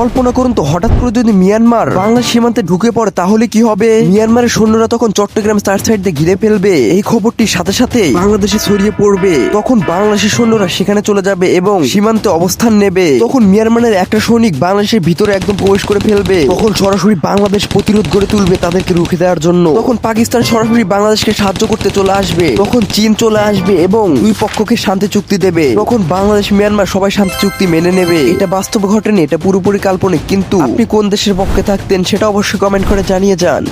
কল্পনা করুন তো, হঠাৎ করে যদি মিয়ানমার বাংলাদেশ সীমান্তে ঢুকে পড়ে, তাহলে কি হবে? মিয়ানমারের সৈন্যরা তখন চট্টগ্রাম চার সাইড ঘিরে ফেলবে। এই খবরটির সাথে সাথে বাংলাদেশে ছড়িয়ে পড়বে। তখন বাংলাদেশের সৈন্যরা সেখানে চলে যাবে এবং সীমান্তে অবস্থান নেবে। তখন মিয়ানমারের একটা সৈনিক বাংলাদেশের ভিতরে একদম প্রবেশ করে ফেলবে। তখন সরাসরি বাংলাদেশ প্রতিরোধ গড়ে তুলবে তাদেরকে রুখে দেওয়ার জন্য। তখন পাকিস্তান সরাসরি বাংলাদেশকে সাহায্য করতে চলে আসবে। তখন চীন চলে আসবে এবং দুই পক্ষকে শান্তি চুক্তি দেবে। তখন বাংলাদেশ, মিয়ানমার সবাই শান্তি চুক্তি মেনে নেবে। এটা বাস্তব ঘটেনি, এটা পুরোপুরি কাল্পনিক কিন্তু আপনি কোন দেশের পক্ষে থাকতেন সেটা অবশ্যই কমেন্ট করে জানিয়ে যান।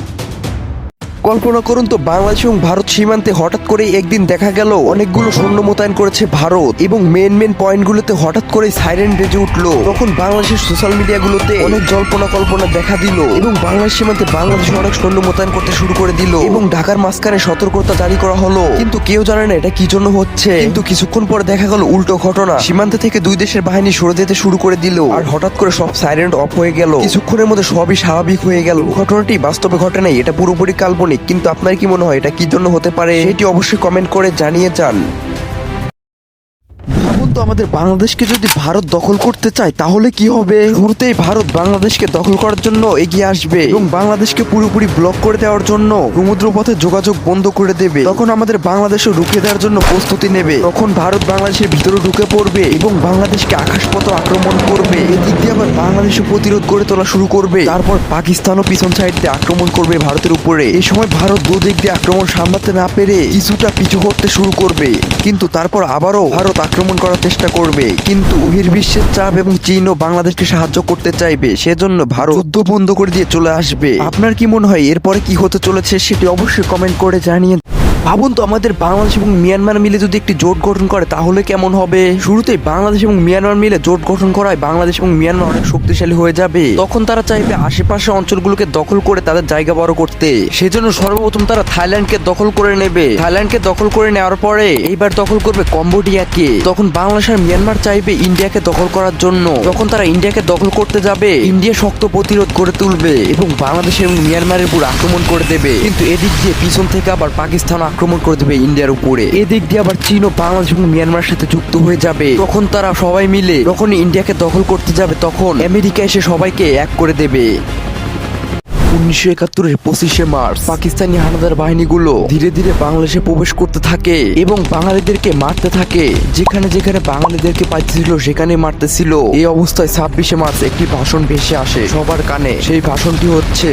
কল্পনা করুন তো, বাংলাদেশ এবং ভারত সীমান্তে হঠাৎ করে একদিন দেখা গেল, অনেকগুলো সৈন্য মোতায়েন করেছে ভারত এবং মেন মেন পয়েন্টগুলোতে হঠাৎ করে সাইরেন বেজে উঠল। তখন বাংলাদেশের সোশ্যাল মিডিয়াগুলোতে অনেক জল্পনা কল্পনা দেখা দিল এবং বাংলাদেশ সীমান্তে বাংলাদেশ অনেক সৈন্য মোতায়েন করতে শুরু করে দিল এবং ঢাকার মাঝখানে সতর্কতা জারি করা হলো। কিন্তু কেউ জানে না এটা কি জন্য হচ্ছে। কিন্তু কিছুক্ষণ পরে দেখা গেল উল্টো ঘটনা। সীমান্ত থেকে দুই দেশের বাহিনী সরে যেতে শুরু করে দিল আর হঠাৎ করে সব সাইরেন্ট অফ হয়ে গেল। কিছুক্ষণের মধ্যে সবই স্বাভাবিক হয়ে গেল। ঘটনাটি বাস্তবে ঘটে নাই, এটা পুরোপুরি কাল্পনিক। কিন্তু আপনার কি মনে হয় এটা কি জন্য হতে পারে? সেটি অবশ্যই কমেন্ট করে জানিয়ে যান। ভাবুন তো আমাদের বাংলাদেশকে যদি ভারত দখল করতে চায়, তাহলে কি হবে? শুরুতেই ভারত বাংলাদেশকে দখল করার জন্য এগিয়ে আসবে এবং বাংলাদেশকে পুরোপুরি ব্লক করে দেওয়ার জন্য সমুদ্র পথে যোগাযোগ বন্ধ করে দেবে। তখন আমাদের বাংলাদেশও রুখে দেওয়ার জন্য প্রস্তুতি নেবে। তখন ভারত বাংলাদেশের ভিতরে ঢুকে পড়বে এবং বাংলাদেশকে আকাশপথ আক্রমণ করবে। এদিক দিয়ে আবার বাংলাদেশও প্রতিরোধ করে তোলা শুরু করবে। তারপর পাকিস্তানও পিছন সাইড দিয়ে আক্রমণ করবে ভারতের উপরে। এই সময় ভারত দুদিক দিয়ে আক্রমণ সামলাতে না পেরে কিছুটা পিছু করতে শুরু করবে। কিন্তু তারপর আবারও ভারত আক্রমণ করার চেষ্টা করবে, কিন্তু বহির্বিশ্বের চাপ এবং চীন ও বাংলাদেশকে সাহায্য করতে চাইবে, সেজন্য ভারত যুদ্ধ বন্ধ করে দিয়ে চলে আসবে। আপনার কি মনে হয়, এরপরে কি হতে চলেছে সেটি অবশ্যই কমেন্ট করে জানিয়ে ভাবুন তো, আমাদের বাংলাদেশ এবং মিয়ানমার মিলে যদি একটি জোট গঠন করে, তাহলে কেমন হবে? শুরুতেই বাংলাদেশ এবং মিয়ানমার মিলে জোট গঠন করায় বাংলাদেশ এবং মিয়ানমার অনেক শক্তিশালী হয়ে যাবে। তখন তারা চাইবে আশেপাশে অঞ্চলগুলোকে দখল করে তাদের জায়গা বড় করতে। সেজন্য সর্বপ্রথম তারা থাইল্যান্ডকে দখল করে নেবে। থাইল্যান্ডকে দখল করে নেওয়ার পরে এইবার দখল করবে কম্বোডিয়াকে। তখন বাংলাদেশ আর মিয়ানমার চাইবে ইন্ডিয়াকে দখল করার জন্য। যখন তারা ইন্ডিয়াকে দখল করতে যাবে, ইন্ডিয়া শক্ত প্রতিরোধ করে তুলবে এবং বাংলাদেশ এবং মিয়ানমারের উপর আক্রমণ করে দেবে। কিন্তু এদিক দিয়ে পিছন থেকে আবার পাকিস্তান আক্রমণ করে দেবে ইন্ডিয়ার উপরে। এদিক দিয়ে আবার চীন ও বাংলাদেশ এবং মিয়ানমারের সাথে যুক্ত হয়ে যাবে। তখন তারা সবাই মিলে যখন ইন্ডিয়াকে দখল করতে যাবে, তখন আমেরিকা এসে সবাইকে এক করে দেবে। উনিশশো একাত্তরের পঁচিশে মার্চ পাকিস্তানি হানাদার বাহিনীগুলো ধীরে ধীরে বাংলাদেশে প্রবেশ করতে থাকে এবং বাঙালিদেরকে মারতে থাকে। যেখানে যেখানে বাঙালিদেরকে পাইতেছিল সেখানে মারতেছিল। এই অবস্থায় ছাব্বিশে মার্চ একটি ভাষণ ভেসে আসে সবার কানে। সেই ভাষণটি হচ্ছে।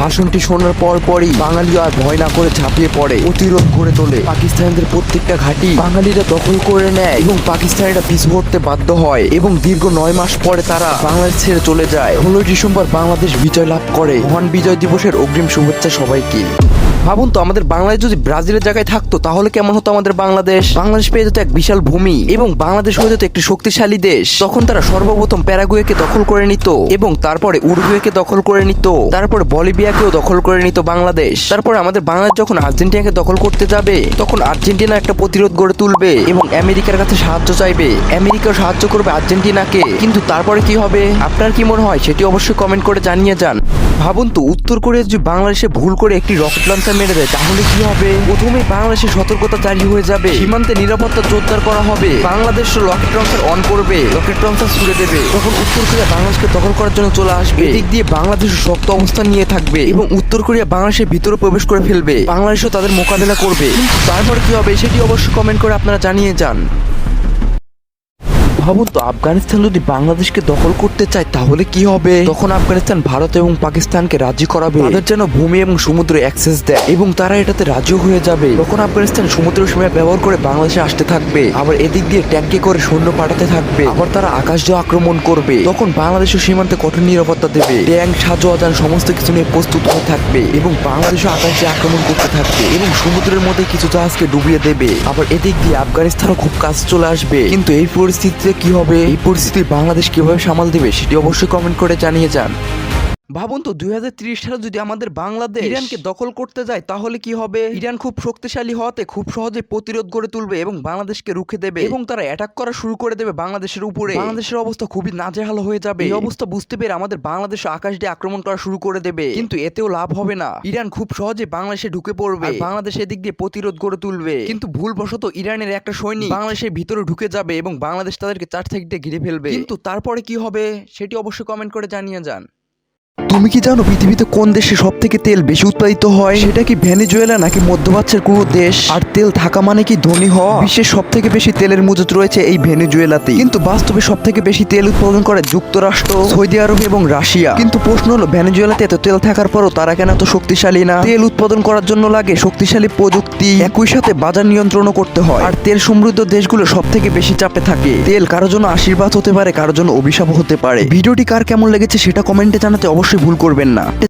ভাষণটি শোনার পর পরই বাঙালি আর ভয় না করে ঝাঁপিয়ে পড়ে প্রতিরোধ করে তোলে। পাকিস্তানিদের প্রত্যেকটা ঘাঁটি বাঙালিরা দখল করে নেয় এবং পাকিস্তানিরা পিছু হটতে বাধ্য হয় এবং দীর্ঘ নয় মাস পরে তারা বাংলাদেশ ছেড়ে চলে যায়। ষোলোই ডিসেম্বর বাংলাদেশ বিজয় লাভ করে মহান বিজয় দিবসের অগ্রিম শুভেচ্ছা সবাইকে। ভাবুন তো, আমাদের বাংলাদেশ যদি ব্রাজিলের জায়গায় থাকতো, তাহলে কেমন হতো আমাদের বাংলাদেশ? বাংলাদেশ পেয়ে যেত এক বিশাল ভূমি এবং বাংলাদেশ হয়ে যেত একটি শক্তিশালী দেশ। তখন তারা সর্বপ্রথম প্যারাগুয়েকে দখল করে নিত এবং তারপরে উরুগুয়েকে দখল করে নিত। তারপরে বলিভিয়াকেও দখল করে নিত বাংলাদেশ। তারপরে আমাদের বাংলাদেশ যখন আর্জেন্টিনাকে দখল করতে যাবে, তখন আর্জেন্টিনা একটা প্রতিরোধ গড়ে তুলবে এবং আমেরিকার কাছে সাহায্য চাইবে। আমেরিকাও সাহায্য করবে আর্জেন্টিনাকে। কিন্তু তারপরে কি হবে? আপনার কি মনে হয়? সেটি অবশ্যই কমেন্ট করে জানিয়ে যান। ভাবুন তো, উত্তর কোরিয়া যদি বাংলাদেশে ভুল করে একটি রকেট লঞ্চার মেরে দেয় তাহলে কি হবে? প্রথমে বাংলাদেশে সতর্কতা জারি হয়ে যাবে। সীমান্তে নিরাপত্তা জোরদার করা হবে। বাংলাদেশ রকেট লঞ্চার অন করবে। রকেট লঞ্চার ছুড়ে দেবে। তখন উত্তর কোরিয়া বাংলাদেশকে দখল করার জন্য চলে আসবে। এদিক দিয়ে বাংলাদেশ শক্ত অবস্থান নিয়ে থাকবে এবং উত্তর কোরিয়া বাংলাদেশের ভিতরে প্রবেশ করে ফেলবে। বাংলাদেশও তাদের মোকাবেলা করবে। কিন্তু তারপর কি হবে সেটি অবশ্যই কমেন্ট করে আপনারা জানিয়ে যান। ভাবুন তো আফগানিস্তান যদি বাংলাদেশকে দখল করতে চায়, তাহলে কি হবে? তখন আফগানিস্তান ভারত এবং পাকিস্তানকে রাজি করাবে। তাদের যেন ভূমি এবং সমুদ্রে অ্যাক্সেস দেয় এবং তারা এটাতে রাজিও হয়ে যাবে। তখন আফগানিস্তান সমুদ্র সীমা ব্যবহার করে বাংলাদেশে আসতে থাকবে। আবার এদিক দিয়ে ট্যাঙ্কে করে সৈন্য পাঠাতে থাকবে। আবার তারা আকাশ দিয়ে আক্রমণ করবে। তখন বাংলাদেশের সীমান্তে কঠোর নিরাপত্তা দেবে। ট্যাঙ্ক, সাজো আদান সমস্ত কিছু নিয়ে প্রস্তুত হয়ে থাকবে এবং বাংলাদেশও আকাশ আক্রমণ করতে থাকবে এবং সমুদ্রের মধ্যে কিছু জাহাজকে ডুবিয়ে দেবে। আবার এদিক দিয়ে আফগানিস্তানও খুব কাজ চলে আসবে। কিন্তু এই পরিস্থিতিতে কি হবে? এই পরিস্থিতি বাংলাদেশ কীভাবে সামাল দেবে সেটি অবশ্যই কমেন্ট করে জানিয়ে যান। ভাবুন তো দুই হাজার ত্রিশ সালে যদি আমাদের বাংলাদেশ ইরানকে দখল করতে যায় তাহলে কি হবে? ইরান খুব শক্তিশালী হওয়াতে খুব সহজে প্রতিরোধ গড়ে তুলবে এবং বাংলাদেশকে রুখে দেবে। এবং তারা অ্যাটাক করা শুরু করে দেবে বাংলাদেশের উপরে। বাংলাদেশের অবস্থা খুবই নাজেহাল হয়ে যাবে। এই অবস্থা বুঝতে পেরে আমাদের বাংলাদেশ আকাশ দিয়ে আক্রমণ করা শুরু করে দেবে। কিন্তু এতেও লাভ হবে না। ইরান খুব সহজে বাংলাদেশে ঢুকে পড়বে। বাংলাদেশ এদিক দিয়ে প্রতিরোধ গড়ে তুলবে। কিন্তু ভুলবশত ইরানের একটা সৈনিক বাংলাদেশের ভিতরে ঢুকে যাবে এবং বাংলাদেশ তাদেরকে চার দিয়ে ঘিরে ফেলবে। কিন্তু তারপরে কি হবে? সেটি অবশ্যই কমেন্ট করে জানিয়ে যান। তুমি কি জানো পৃথিবীতে কোন দেশে সব থেকে তেল বেশি উৎপাদিত হয়? সেটা কি ভেনেজুয়েলা নাকি মধ্যপ্রাচ্যের কোনো দেশ? আর তেল থাকা মানে কি ধনী হওয়া? বিশ্বের সব থেকে বেশি তেলের মজুত রয়েছে এই ভেনেজুয়েলাতে কিন্তু বাস্তবে সব থেকে বেশি তেল উৎপাদন করে যুক্তরাষ্ট্র, সৌদি আরব এবং রাশিয়া। কিন্তু প্রশ্ন হলো, ভেনেজুয়েলাতে এত তেল থাকার পরও তারা কেন এত শক্তিশালী না? তেল উৎপাদন করার জন্য লাগে শক্তিশালী প্রযুক্তি, একই সাথে বাজার নিয়ন্ত্রণও করতে হয়। আর তেল সমৃদ্ধ দেশগুলো সব থেকে বেশি চাপে থাকে। তেল কারও জন্য আশীর্বাদ হতে পারে, কারও জন্য অভিশাপ হতে পারে। ভিডিওটি কার কেমন লেগেছে সেটা কমেন্টে জানাতে অবশ্যই ভুল করবেন না।